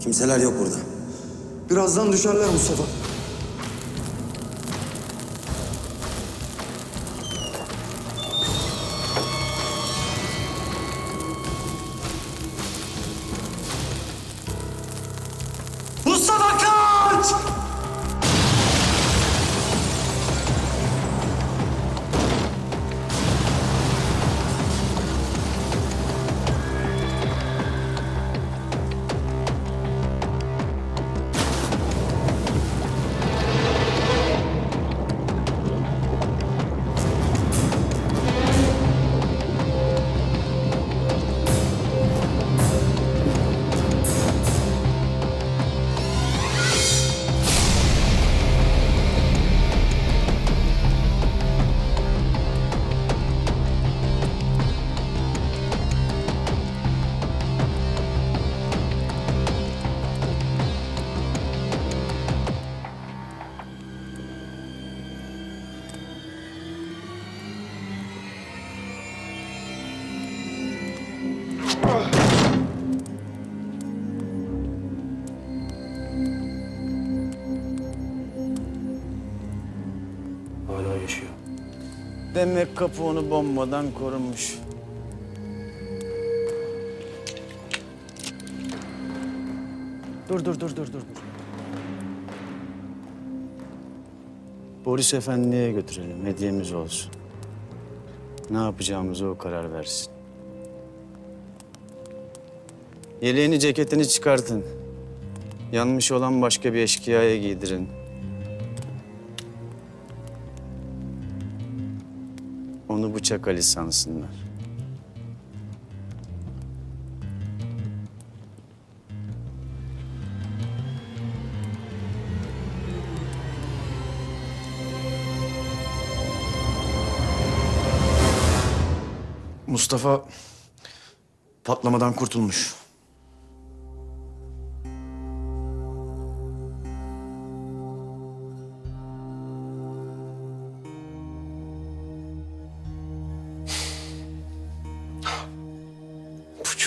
Kimseler yok burada. Birazdan düşerler Mustafa. Demek kapı onu bombadan korumuş. Dur dur dur dur dur. dur. Boris Efendi'ye götürelim. Hediyemiz olsun. Ne yapacağımızı o karar versin. Yeleğini, ceketini çıkartın. Yanmış olan başka bir eşkıyaya giydirin. Bıçak Ali sansınlar. Mustafa patlamadan kurtulmuş.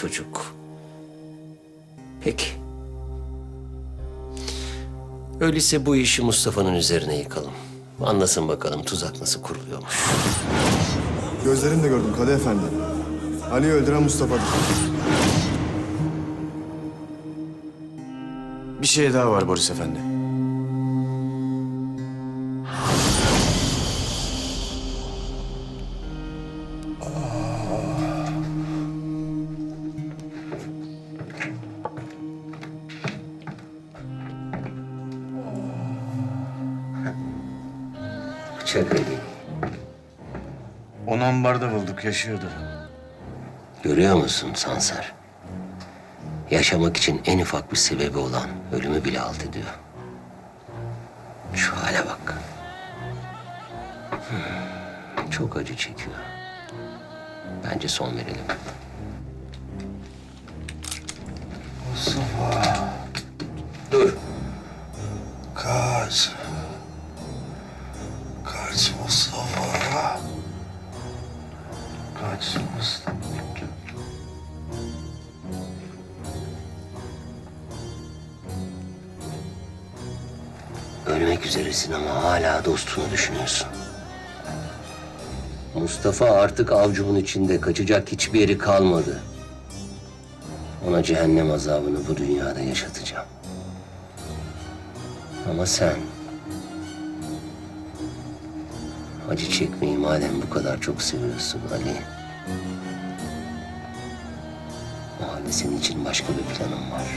Çocuk. Peki. Öyleyse bu işi Mustafa'nın üzerine yıkalım. Anlasın bakalım tuzak nasıl kuruluyormuş. Gözlerimle gördüm Kadı Efendi. Ali'yi öldüren Mustafa'dır. Bir şey daha var Boris Efendi. Ali. Onu ambarda bulduk, yaşıyordu. Görüyor musun Sansar? Yaşamak için en ufak bir sebebi olan ölümü bile alt ediyor. Şu hale bak. Hmm, Çok acı çekiyor. Bence son verelim. Dur. Kaç. Kaç Mustafa. Kaç Mustafa. Ölmek üzeresin ama hala dostunu düşünüyorsun. Mustafa artık avcumun içinde kaçacak hiçbir yeri kalmadı. Ona cehennem azabını bu dünyada yaşatacağım. Ama sen... Acı çekmeyi madem bu kadar çok seviyorsun Ali... O halde senin için başka bir planım var.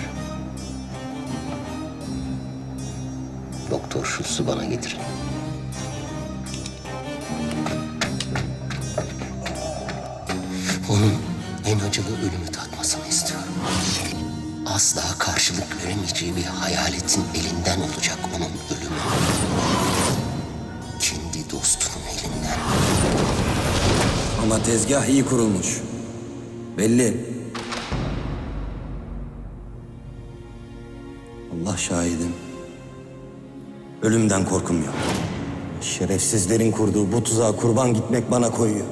Doktor Schultz'u bana getirin. Onun en acılı ölümü tatmasını istiyorum. Asla karşılık veremeyeceği bir hayaletin elinden olacak onun ölümü. Ama tezgah iyi kurulmuş. Belli. Allah şahidim. Ölümden korkum yok. Şerefsizlerin kurduğu bu tuzağa kurban gitmek bana koyuyor.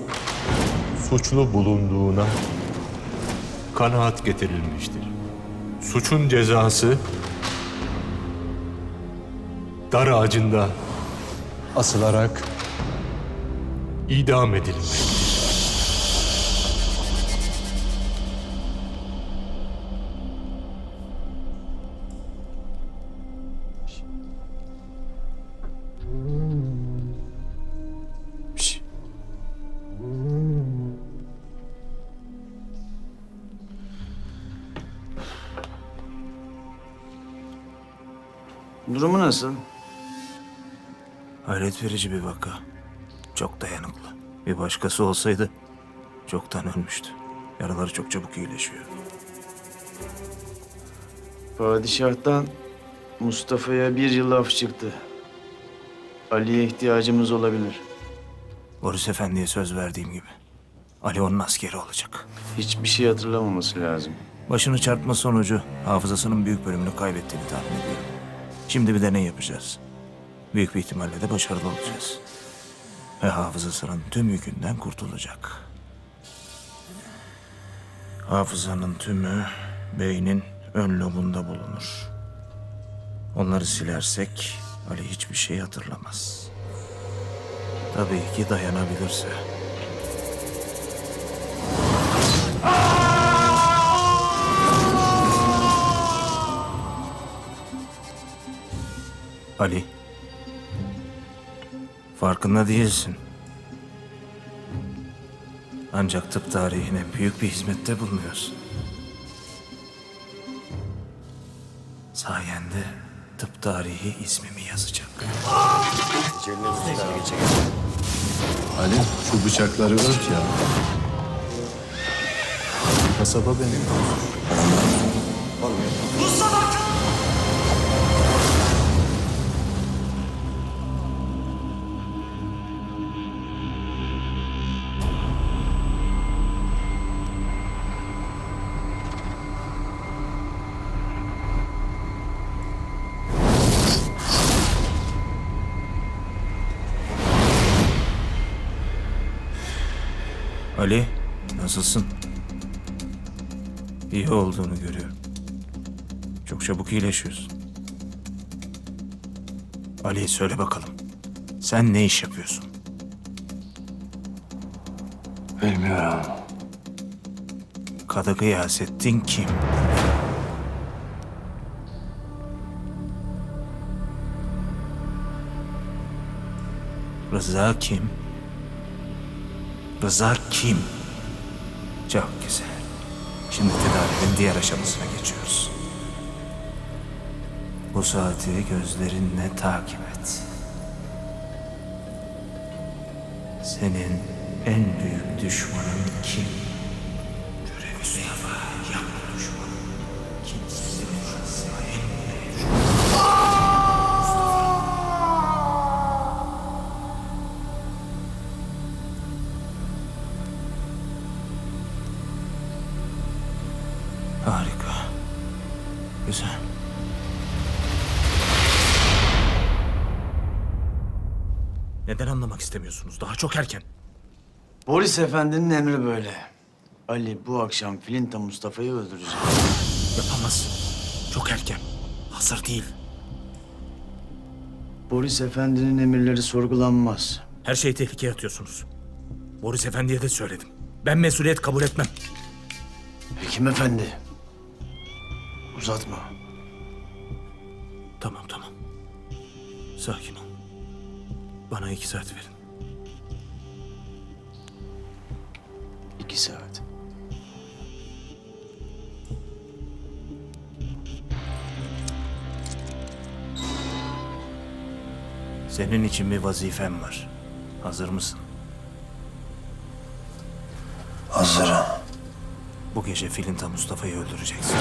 suçlu bulunduğuna kanaat getirilmiştir. suçun cezası dar ağacında asılarak idam edilmektir. Durumu nasıl? Hayret verici bir vaka. Çok dayanıklı. Bir başkası olsaydı çoktan ölmüştü. Yaraları çok çabuk iyileşiyor. Padişah'tan Mustafa'ya bir yıl af çıktı. Ali'ye ihtiyacımız olabilir. Boris Efendi'ye söz verdiğim gibi. Ali onun askeri olacak. Hiçbir şey hatırlamaması lazım. Başını çarpma sonucu hafızasının büyük bölümünü kaybettiğini tahmin ediyorum. Şimdi bir deney yapacağız. Büyük bir ihtimalle de başarılı olacağız. Ve hafızasının tüm yükünden kurtulacak. Hafızanın tümü beynin ön lobunda bulunur. Onları silersek Ali hiçbir şey hatırlamaz. Tabii ki dayanabilirse. Ali. Farkında değilsin. Ancak tıp tarihine büyük bir hizmette bulunuyorsun. Sayende tıp tarihi ismimi yazacak. Ali şu bıçakları ört ya. Kasaba benim. Ali, nasılsın? İyi olduğunu görüyorum. Çok çabuk iyileşiyorsun. Ali söyle bakalım. Sen ne iş yapıyorsun? Bilmiyorum. Kadı Gıyasettin kim? Rıza kim? Rıza kim? Çok güzel. Şimdi tedavinin diğer aşamasına geçiyoruz. Bu saati gözlerinle takip et. Senin en büyük düşmanın kim? Neden anlamak istemiyorsunuz? Daha çok erken. Boris Efendi'nin emri böyle. Ali bu akşam Filinta Mustafa'yı öldürecek. Yapamaz. Çok erken. Hazır değil. Boris Efendi'nin emirleri sorgulanmaz. Her şeyi tehlikeye atıyorsunuz. Boris Efendi'ye de söyledim. Ben mesuliyet kabul etmem. Hekim Efendi. Uzatma. Tamam tamam. Sakin ol. Bana iki saat verin. İki saat. Senin için bir vazifem var. Hazır mısın? Hazırım. Bu gece Filinta Mustafa'yı öldüreceksin.